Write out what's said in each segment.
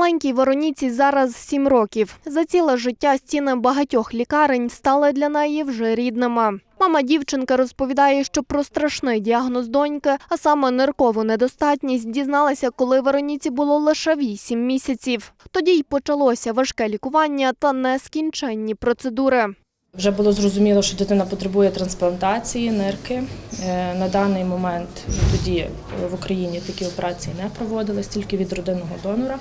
Маленькій Вороніці зараз сім років. За ціле життя стіни багатьох лікарень стали для неї вже рідними. Мама дівчинки розповідає, що про страшний діагноз доньки, а саме ниркову недостатність, дізналася, коли Вероніці було лише вісім місяців. Тоді й почалося важке лікування та нескінченні процедури. Вже було зрозуміло, що дитина потребує трансплантації нирки. Е, На даний момент тоді е, в Україні такі операції не проводились, тільки від родинного донора.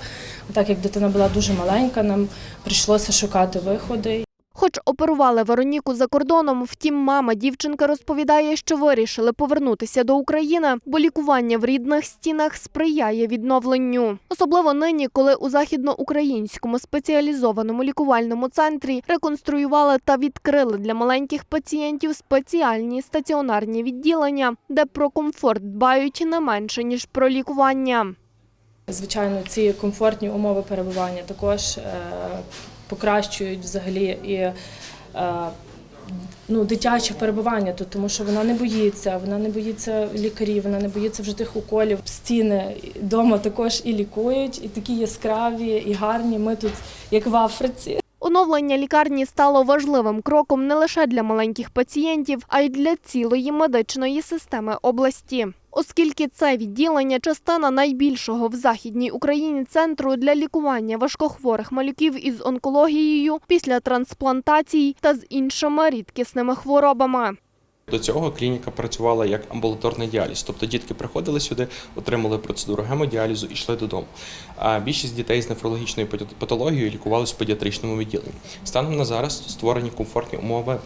Так як дитина була дуже маленька, нам прийшлося шукати виходи. Хоч оперували Вероніку за кордоном, втім, мама дівчинки розповідає, що вирішили повернутися до України, бо лікування в рідних стінах сприяє відновленню. Особливо нині, коли у західноукраїнському спеціалізованому лікувальному центрі реконструювали та відкрили для маленьких пацієнтів спеціальні стаціонарні відділення, де про комфорт дбають не менше ніж про лікування. Звичайно, ці комфортні умови перебування також е, покращують взагалі і е, ну, дитяче перебування тут, тому що вона не боїться, вона не боїться лікарів, вона не боїться вже тих уколів. Стіни вдома також і лікують, і такі яскраві, і гарні. Ми тут як в Африці. Оновлення лікарні стало важливим кроком не лише для маленьких пацієнтів, а й для цілої медичної системи області. Оскільки це відділення частина найбільшого в західній Україні центру для лікування важкохворих малюків із онкологією після трансплантацій та з іншими рідкісними хворобами. До цього клініка працювала як амбулаторний діаліз, тобто дітки приходили сюди, отримали процедуру гемодіалізу і йшли додому. А більшість дітей з нефрологічною патологією лікувалися в педіатричному відділенні. Станом на зараз створені комфортні умови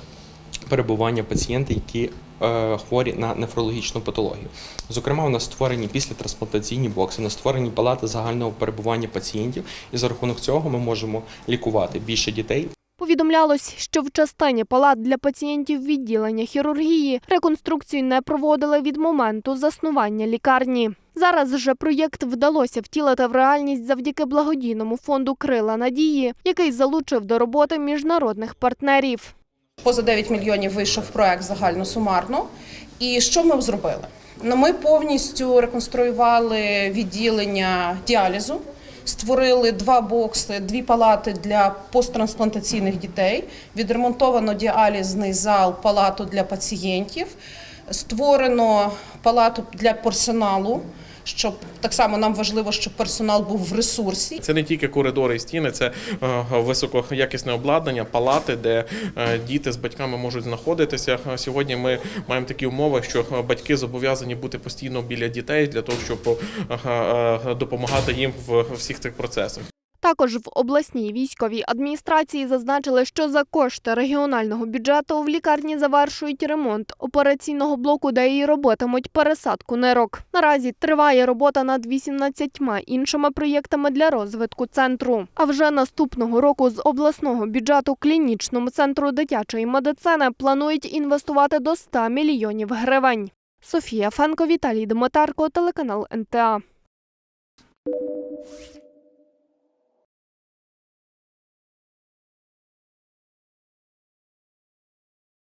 перебування пацієнтів, які е, хворі на нефрологічну патологію. Зокрема, у нас створені післятрансплантаційні бокси, у нас створені палати загального перебування пацієнтів, і за рахунок цього ми можемо лікувати більше дітей Повідомлялось, що в частині палат для пацієнтів відділення хірургії реконструкцію не проводили від моменту заснування лікарні. Зараз же проєкт вдалося втілити в реальність завдяки благодійному фонду Крила надії, який залучив до роботи міжнародних партнерів. Поза 9 мільйонів вийшов проект загально сумарно. І що ми зробили? Ну, ми повністю реконструювали відділення діалізу, створили два бокси, дві палати для посттрансплантаційних дітей, відремонтовано діалізний зал, палату для пацієнтів, створено палату для персоналу. Щоб так само нам важливо, щоб персонал був в ресурсі. Це не тільки коридори і стіни, це е, високоякісне обладнання, палати, де е, діти з батьками можуть знаходитися. Е, Сьогодні ми маємо такі умови, що батьки зобов'язані бути постійно біля дітей для того, щоб допомагати їм в всіх цих процесах. Також в обласній військовій адміністрації зазначили, що за кошти регіонального бюджету в лікарні завершують ремонт операційного блоку, де і робитимуть пересадку нирок. Наразі триває робота над 18 іншими проєктами для розвитку центру. А вже наступного року з обласного бюджету клінічному центру дитячої медицини планують інвестувати до 100 мільйонів гривень. Софія Фенко, Віталій Дмитарко, телеканал НТА.